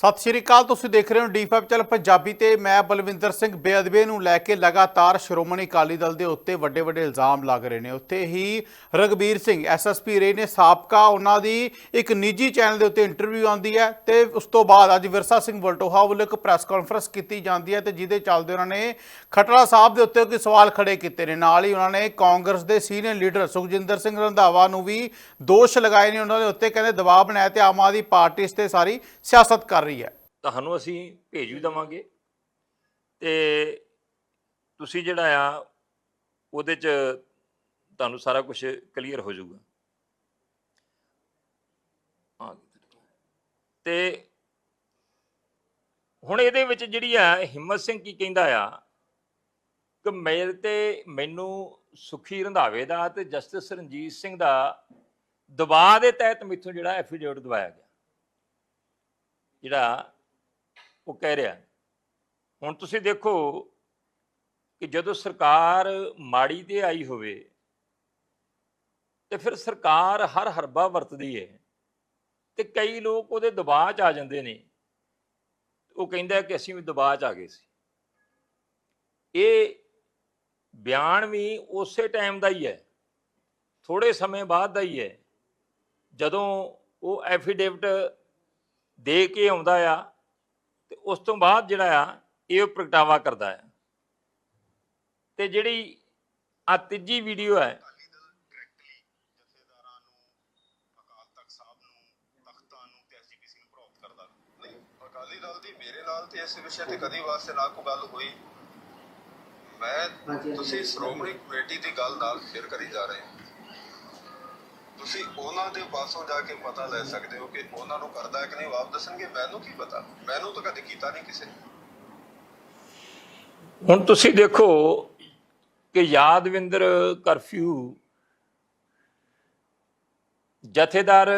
ਸਤਿ ਸ਼੍ਰੀ ਅਕਾਲ, ਤੁਸੀਂ ਦੇਖ ਰਹੇ ਹੋ ਡੀ5 ਚੈਨਲ ਪੰਜਾਬੀ ਤੇ ਮੈਂ ਬਲਵਿੰਦਰ ਸਿੰਘ ਬੇਅਦਬੀ ਨੂੰ ਲੈ ਕੇ ਲਗਾਤਾਰ ਸ਼੍ਰੋਮਣੀ ਅਕਾਲੀ ਦਲ ਦੇ ਉੱਤੇ ਵੱਡੇ ਵੱਡੇ ਇਲਜ਼ਾਮ ਲੱਗ ਰਹੇ ਨੇ। ਉੱਥੇ ਹੀ ਰਗਬੀਰ ਸਿੰਘ ਐਸਐਸਪੀ ਰਹੇ ਨੇ ਸਾਬਕਾ ਉਹਨਾਂ ਦੀ ਇੱਕ ਨਿੱਜੀ ਚੈਨਲ ਦੇ ਉੱਤੇ ਇੰਟਰਵਿਊ ਆਉਂਦੀ ਹੈ ਤੇ ਉਸ ਤੋਂ ਬਾਅਦ ਅੱਜ ਵਿਰਸਾ ਸਿੰਘ ਵਲਟੋਹਾ ਵੱਲੋਂ ਇੱਕ ਪ੍ਰੈਸ ਕਾਨਫਰੰਸ ਕੀਤੀ ਜਾਂਦੀ ਹੈ ਤੇ ਜਿਹਦੇ ਚੱਲਦੇ ਉਹਨਾਂ ਨੇ ਖਟੜਾ ਸਾਹਿਬ ਦੇ ਉੱਤੇ ਕੋਈ ਸਵਾਲ ਖੜੇ ਕੀਤੇ ਨੇ। ਨਾਲ ਹੀ ਉਹਨਾਂ ਨੇ ਕਾਂਗਰਸ ਦੇ ਸੀਨੀਅਰ ਲੀਡਰ ਸੁਖਜਿੰਦਰ ਸਿੰਘ ਰੰਧਾਵਾ ਨੂੰ ਵੀ ਦੋਸ਼ ਲਗਾਏ ਨੇ। ਉਹਨਾਂ ਦੇ ਉੱਤੇ ਕਹਿੰਦੇ ਦਬਾਅ ਬਣਾਇਆ ਤੇ ਆਮ ਆਦਮੀ ਪਾਰਟੀ ਇਸ ਤੇ ਸਾਰੀ ਸਿਆਸਤ ਕਰ ਰਹੀ ਹੈ। ਤੁਹਾਨੂੰ ਅਸੀਂ ਭੇਜ ਵੀ ਦਵਾਂਗੇ। ਤੇ ਤੁਸੀਂ ਜਿਹੜਾ ਆ, ਉਹਦੇ ਚ ਤੁਹਾਨੂੰ ਸਾਰਾ ਕੁਝ ਕਲੀਅਰ ਹੋ ਜਾਊਗਾ। ਤੇ ਹੁਣ ਇਹਦੇ ਵਿੱਚ ਜਿਹੜੀ ਆ, ਹਿੰਮਤ ਸਿੰਘ ਕੀ ਕਹਿੰਦਾ ਆ? ਕਿ ਮੇਰੇ ਤੇ ਮੈਨੂੰ ਸੁਖੀ ਰੰਧਾਵੇ ਦਾ ਤੇ ਜਸਟਿਸ ਰਣਜੀਤ ਸਿੰਘ ਦਾ ਦਬਾਅ ਦੇ ਤਹਿਤ ਮੈਥੋਂ ਜਿਹੜਾ ਐਫੀਡੇਵਿਟ ਦਵਾਇਆ ਗਿਆ। ਜਿਹੜਾ ਉਹ ਕਹਿ ਰਿਹਾ। ਹੁਣ ਤੁਸੀਂ ਦੇਖੋ ਕਿ ਜਦੋਂ ਸਰਕਾਰ ਮਾੜੀ ਤੇ ਆਈ ਹੋਵੇ, ਤੇ ਫਿਰ ਸਰਕਾਰ ਹਰ ਹਰਬਾ ਵਰਤਦੀ ਹੈ ਤੇ ਕਈ ਲੋਕ ਉਹਦੇ ਦਬਾਅ 'ਚ ਆ ਜਾਂਦੇ ਨੇ। ਉਹ ਕਹਿੰਦਾ ਕਿ ਅਸੀਂ ਵੀ ਦਬਾਅ 'ਚ ਆ ਗਏ ਸੀ। ਇਹ ਬਿਆਨ ਵੀ ਉਸੇ ਟਾਈਮ ਦਾ ਹੀ ਹੈ ਥੋੜੇ ਸਮੇਂ ਬਾਅਦ ਦਾ ਹੀ ਹੈ, ਜਦੋਂ ਉਹ ਐਫੀਡੇਵਿਟ ਦੇ ਕੇ ਆਉਂਦਾ ਆ ਤੇ ਉਸ ਤੋਂ ਬਾਅਦ ਜਿਹੜਾ ਆ ਇਹ ਪ੍ਰਗਟਾਵਾ ਕਰਦਾ ਆ। ਤੇ ਜਿਹੜੀ ਆ ਤੀਜੀ ਵੀਡੀਓ ਹੈ ਅਕਾਲੀ ਦਲ ਡਾਇਰੈਕਟਲੀ ਜਥੇਦਾਰਾਂ ਨੂੰ ਅਕਾਲ ਤਖਤ ਸਾਹਿਬ ਨੂੰ ਤਖਤਾਂ ਨੂੰ ਤੇ ਐਸਜੀਪੀਸੀ ਨੂੰ ਪ੍ਰੋਪਟ ਕਰਦਾ ਨਹੀਂ ਅਕਾਲੀ ਦਲ ਦੀ ਮੇਰੇ ਨਾਲ ਤੇ ਇਸ ਵਿਸ਼ੇ ਤੇ ਕਦੀ ਵਾਸਤੇ ਨਾ ਕੋਈ ਗੱਲ ਹੋਈ ਮੈਂ ਤੁਸੀਂ ਸ਼੍ਰੋਮਣੀ ਕਮੇਟੀ ਦੀ ਗੱਲ ਨਾਲ ਫਿਰ ਕਰੀ ਜਾ ਰਹੇ ਹੋ। ਤੁਸੀਂ ਉਹਨਾਂ ਦੇ ਪਾਸੋਂ ਜਾ ਕੇ ਪਤਾ ਲੈ ਸਕਦੇ ਹੋ ਕਿ ਉਹਨਾਂ ਨੂੰ ਕਰਦਾ ਕਿ ਨਹੀਂ ਆਪ ਦੱਸਣਗੇ, ਮੈਨੂੰ ਕੀ ਪਤਾ? ਮੈਨੂੰ ਤਾਂ ਕਦੇ ਕੀਤਾ ਨਹੀਂ ਕਿਸੇ ਹੁਣ ਤੁਸੀਂ ਦੇਖੋ ਕਿ ਯਾਦਵਿੰਦਰ ਕਰਫਿਊ ਜਥੇਦਾਰ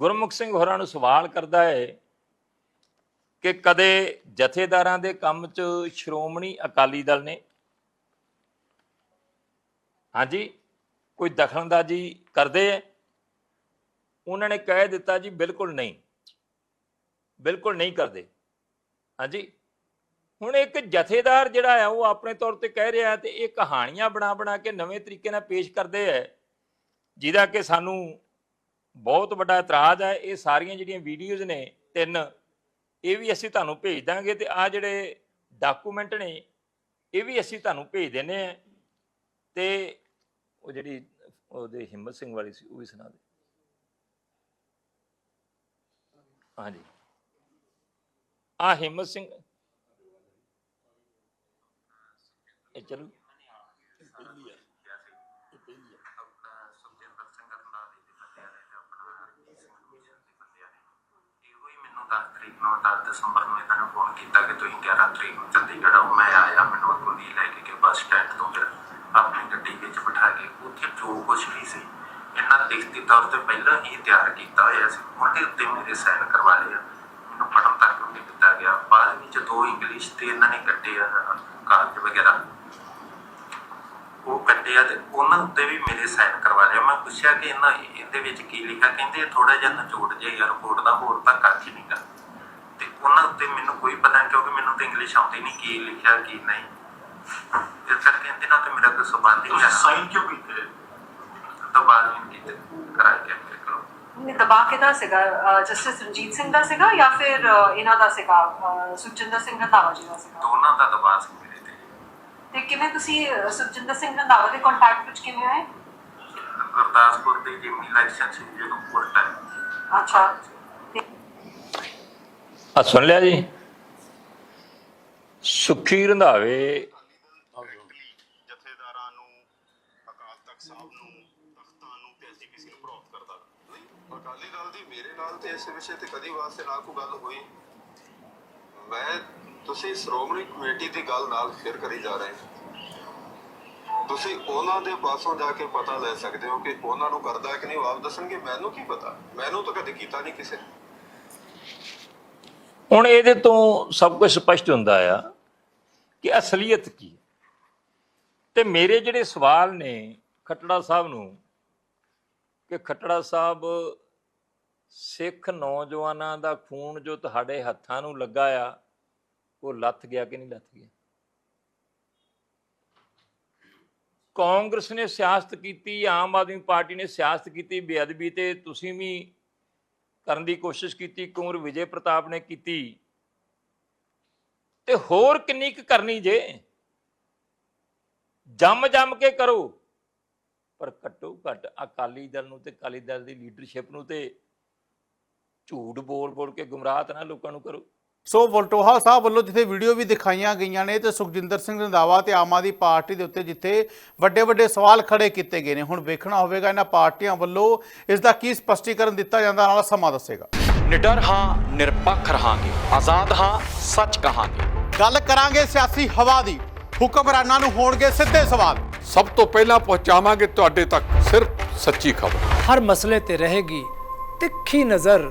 ਗੁਰਮੁਖ ਸਿੰਘ ਹੋਰਾਂ ਨੂੰ ਸਵਾਲ ਕਰਦਾ ਹੈ ਕਿ ਕਦੇ ਜਥੇਦਾਰਾਂ ਦੇ ਕੰਮ 'ਚ ਸ਼੍ਰੋਮਣੀ ਅਕਾਲੀ ਦਲ ਨੇ? ਹਾਂਜੀ? ਕੋਈ ਦਖਲਅੰਦਾਜ਼ੀ ਕਰਦੇ ਹੈ ਉਹਨਾਂ ਨੇ ਕਹਿ ਦਿੱਤਾ ਜੀ, ਬਿਲਕੁਲ ਨਹੀਂ। ਬਿਲਕੁਲ ਨਹੀਂ ਕਰਦੇ। ਹਾਂਜੀ? ਹੁਣ ਇੱਕ ਜਥੇਦਾਰ ਜਿਹੜਾ ਆ, ਉਹ ਆਪਣੇ ਤੌਰ ਤੇ ਕਹਿ ਰਿਹਾ ਤੇ ਇਹ ਕਹਾਣੀਆਂ ਬਣਾ ਬਣਾ ਕੇ ਨਵੇਂ ਤਰੀਕੇ ਨਾਲ ਪੇਸ਼ ਕਰਦੇ ਹੈ ਜਿਹਦਾ ਕਿ ਸਾਨੂੰ ਬਹੁਤ ਵੱਡਾ ਇਤਰਾਜ਼ ਹੈ ਇਹ ਸਾਰੀਆਂ ਜਿਹੜੀਆਂ ਵੀਡੀਓਜ਼ ਨੇ, ਤਿੰਨ, ਇਹ ਵੀ ਅਸੀਂ ਤੁਹਾਨੂੰ ਭੇਜ ਦਾਂਗੇ ਤੇ ਆ ਜਿਹੜੇ ਡਾਕੂਮੈਂਟ ਨੇ, ਇਹ ਵੀ ਅਸੀਂ ਤੁਹਾਨੂੰ ਭੇਜ ਦਿੰਨੇ ਆ। ਤੇ ਉਹ ਜਿਹੜੀ ਉਹਦੇ ਹਿੰਮਤ ਸਿੰਘ ਵਾਲੀ ਸੀ, ਉਹ ਵੀ ਸੁਣਾ ਦੇ। ਹਾਂਜੀ। ਆ ਹਿੰਮਤ ਸਿੰਘ। ਇਹ ਚਲੋ। ਤਰੀਕ ਨੂੰ 10 ਦਸੰਬਰ ਨੂੰ ਇਹਨਾਂ ਨੇ ਫੋਨ ਕੀਤਾ ਕਿ ਤੁਸੀਂ 11 ਤਰੀਕ ਨੂੰ ਚੰਡੀਗੜ੍ਹ ਆਓ ਮੈਂ ਆਇਆ ਮੈਨੂੰ ਅੱਗੋਂ ਲੈ ਕੇ ਬੱਸ ਸਟੈਂਡ ਤੋਂ ਫਿਰ ਆਪਣੀ ਗੱਡੀ ਵਿੱਚ ਬਿਠਾ ਕੇ ਉੱਥੇ ਜੋ ਕੁਝ ਵੀ ਸੀ, ਇਹਨਾਂ ਲਿਖਤੀ ਤੌਰ ਤੇ ਪਹਿਲਾਂ ਹੀ ਤਿਆਰ ਕੀਤਾ ਹੋਇਆ ਸੀ। ਉਹਦੇ ਉੱਤੇ ਮੇਰੇ ਸਾਈਨ ਕਰਵਾ ਲਏ ਮੈਨੂੰ ਪੜਨ ਤੱਕ ਵੀ ਦਿੱਤਾ ਗਿਆ। ਬਾਅਦ ਵਿੱਚ ਦੋ ਇੰਗਲਿਸ਼ ਤੇ ਇਹਨਾਂ ਨੇ ਕੱਢੇ ਆ, ਕਾਗਜ਼ ਵਗੈਰਾ। ਉਹ ਕੱਢਿਆ ਤੇ ਉਹਨਾਂ ਉੱਤੇ ਵੀ ਮੇਰੇ ਸਾਈਨ ਕਰਵਾ ਲਿਆ ਮੈਂ ਪੁੱਛਿਆ ਕਿ ਇਹਨਾਂ ਇਹਦੇ ਵਿੱਚ ਕੀ ਲਿਖਿਆ? ਕਹਿੰਦੇ ਥੋੜਾ ਜਿਹਾ ਨਿਚੋੜ ਜਿਹਾ ਰਿਪੋਰਟ ਦਾ ਹੋਰ ਤਾਂ ਕੱਖ ਹੀ ਨਹੀਂਗਾ ਤੇ ਉਹਨਾਂ ਉੱਤੇ ਮੈਨੂੰ ਕੋਈ ਪਤਾ ਨਹੀਂ ਕਿਉਂਕਿ ਮੈਨੂੰ ਤਾਂ ਇੰਗਲਿਸ਼ ਆਉਂਦੀ ਨਹੀਂ ਕੀ ਲਿਖਿਆ, ਕੀ ਨਹੀਂ। ਇਸ ਕਰਕੇ ਇਹਦੇ ਨਾਲ ਤੇ ਮੇਰਾ ਕੋਈ ਸੰਬੰਧ ਹੀ ਨਹੀਂ ਸਾਈਨ ਕਿਉਂ ਕੀਤੇ ਤਾਂ ਬਾਅਦ ਵਿੱਚ ਕੀਤੇ ਕਰਾਈ ਕੇ ਮੇਰੇ ਕੋਲ ਨੇ ਦਬਾ ਕਿਹਦਾ ਸੀਗਾ ਜਸਟਿਸ ਰਣਜੀਤ ਸਿੰਘ ਦਾ ਸੀਗਾ ਜਾਂ ਫਿਰ ਅਹ, ਇਹਨਾਂ ਦਾ ਸੀਗਾ ਅਹ, ਸੁਖਜਿੰਦਰ ਸਿੰਘ ਰੰਧਾਵਾ ਜੀ ਦਾ ਸੀਗਾ ਦੋਨਾਂ ਦਾ ਦਬਾਅ ਸੀ ਮੇਰੇ ਤੇ ਤੇ ਕਿਵੇਂ ਤੁਸੀਂ ਅਹ, ਸੁਖਜਿੰਦਰ ਸਿੰਘ ਰੰਧਾਵਾ ਦੇ ਕੰਟੈਕਟ ਵਿੱਚ ਕਿਵੇਂ ਆਏ ਗੁਰਦਾਸਪੁਰ ਦੀ ਜਿਮਨੀ ਇਲੈਕਸ਼ਨ ਸੀ ਜਦੋਂ ਉਸ ਟਾਈਮ ਅੱਛਾ ਤੇ ਆ ਸੁਣ ਲਿਆ ਜੀ ਸੁਖੀ ਰੰਧਾਵੇ ਡਾਇਰੈਕਟਲੀ ਜਥੇਦਾਰਾਂ ਨੂੰ ਅਕਾਲ ਤਖਤ ਸਾਹਿਬ ਨੂੰ ਤਖਤਾਂ ਨੂੰ ਤੇ ਐਸਜੀਪੀਸੀ ਨੂੰ ਪ੍ਰੋਪਟ ਕਰਦਾ ਨਹੀਂ ਅਕਾਲੀ ਦੀ ਮੇਰੇ ਨਾਲ ਤੇ ਇਸ ਵਿਸ਼ੇ ਤੇ ਕਦੀ ਵਾਸਤੇ ਨਾ ਕੋਈ ਗੱਲ ਹੋਈ। ਮੈਂ, ਤੁਸੀਂ ਸ਼੍ਰੋਮਣੀ ਕਮੇਟੀ ਦੀ ਗੱਲ ਨਾਲ ਫਿਰ ਕਰੀ ਜਾ ਰਹੇ ਤੁਸੀਂ ਉਹਨਾਂ ਦੇ ਪਾਸੋਂ ਜਾ ਕੇ ਪਤਾ ਲੈ ਸਕਦੇ ਹੋ ਕਿ ਉਹਨਾਂ ਨੂੰ ਕਰਦਾ ਕਿ ਨਹੀਂ ਆਪ ਦੱਸਣਗੇ, ਮੈਨੂੰ ਕੀ ਪਤਾ? ਮੈਨੂੰ ਤਾਂ ਕਦੇ ਕੀਤਾ ਨਹੀਂ ਕਿਸੇ ਹੁਣ ਇਹਦੇ ਤੋਂ ਸਭ ਕੁਝ ਸਪਸ਼ਟ ਹੁੰਦਾ ਆ ਕਿ ਅਸਲੀਅਤ ਕੀ ਹੈ। ਤੇ ਮੇਰੇ ਜਿਹੜੇ ਸਵਾਲ ਨੇ ਖੱਟੜਾ ਸਾਹਿਬ ਨੂੰ, ਕਿ ਖੱਟੜਾ ਸਾਹਿਬ ਸਿੱਖ ਨੌਜਵਾਨਾਂ ਦਾ ਖੂਨ ਜੋ ਤੁਹਾਡੇ ਹੱਥਾਂ ਨੂੰ ਲੱਗਾ ਆ, ਉਹ ਲੱਥ ਗਿਆ ਕਿ ਨਹੀਂ ਲੱਥ ਗਿਆ? ਕਾਂਗਰਸ ਨੇ ਸਿਆਸਤ ਕੀਤੀ, ਆਮ ਆਦਮੀ ਪਾਰਟੀ ਨੇ ਸਿਆਸਤ ਕੀਤੀ, ਬੇਅਦਬੀ ਤੇ ਤੁਸੀਂ ਵੀ ਕਰਨ ਦੀ ਕੋਸ਼ਿਸ਼ ਕੀਤੀ, ਕੁੰਵਰ ਵਿਜੇ ਪ੍ਰਤਾਪ ਨੇ ਕੀਤੀ। ਤੇ ਹੋਰ ਕਿੰਨੀ ਕੁ ਕਰਨੀ ਜੇ? ਜੰਮ ਜੰਮ ਕੇ ਕਰੋ, ਪਰ ਘੱਟੋ ਘੱਟ ਅਕਾਲੀ ਦਲ ਨੂੰ ਤੇ ਅਕਾਲੀ ਦਲ ਦੀ ਲੀਡਰਸ਼ਿਪ ਨੂੰ ਤੇ ਝੂਠ ਬੋਲ ਬੋਲ ਕੇ ਗੁੰਮਰਾਹ ਤਾਂ ਨਾ ਲੋਕਾਂ ਨੂੰ ਕਰੋ। ਸੋ ਵਲਟੋਹਾ ਸਾਹਿਬ ਵੱਲੋਂ ਜਿੱਥੇ ਵੀਡੀਓ ਵੀ ਦਿਖਾਈਆਂ ਗਈਆਂ ਨੇ ਤੇ ਸੁਖਜਿੰਦਰ ਸਿੰਘ ਰੰਧਾਵਾ ਤੇ ਆਮ ਆਦਮੀ ਪਾਰਟੀ ਦੇ ਉੱਤੇ ਜਿੱਥੇ ਵੱਡੇ ਵੱਡੇ ਸਵਾਲ ਖੜੇ ਕੀਤੇ ਗਏ ਨੇ। ਹੁਣ ਵੇਖਣਾ ਹੋਵੇਗਾ ਇਹਨਾਂ ਪਾਰਟੀਆਂ ਵੱਲੋਂ ਇਸ ਦਾ ਕੀ ਸਪਸ਼ਟੀਕਰਨ ਦਿੱਤਾ ਜਾਂਦਾ ਨਾਲ ਸਮਾਂ ਦੱਸੇਗਾ। ਨਿਡਰ ਹਾਂ ਨਿਰਪੱਖ ਰਹਾਂਗੇ। ਆਜ਼ਾਦ ਹਾਂ ਸੱਚ ਕਹਾਂਗੇ। ਗੱਲ ਕਰਾਂਗੇ ਸਿਆਸੀ ਹਵਾ ਦੀ। ਹੁਕਮਰਾਨਾਂ ਨੂੰ ਹੋਣਗੇ ਸਿੱਧੇ ਸਵਾਲ। ਸਭ ਤੋਂ ਪਹਿਲਾਂ ਪਹੁੰਚਾਵਾਂਗੇ ਤੁਹਾਡੇ ਤੱਕ ਸਿਰਫ ਸੱਚੀ ਖਬਰ। ਹਰ ਮਸਲੇ ਤੇ ਰਹੇਗੀ ਤਿੱਖੀ ਨਜ਼ਰ।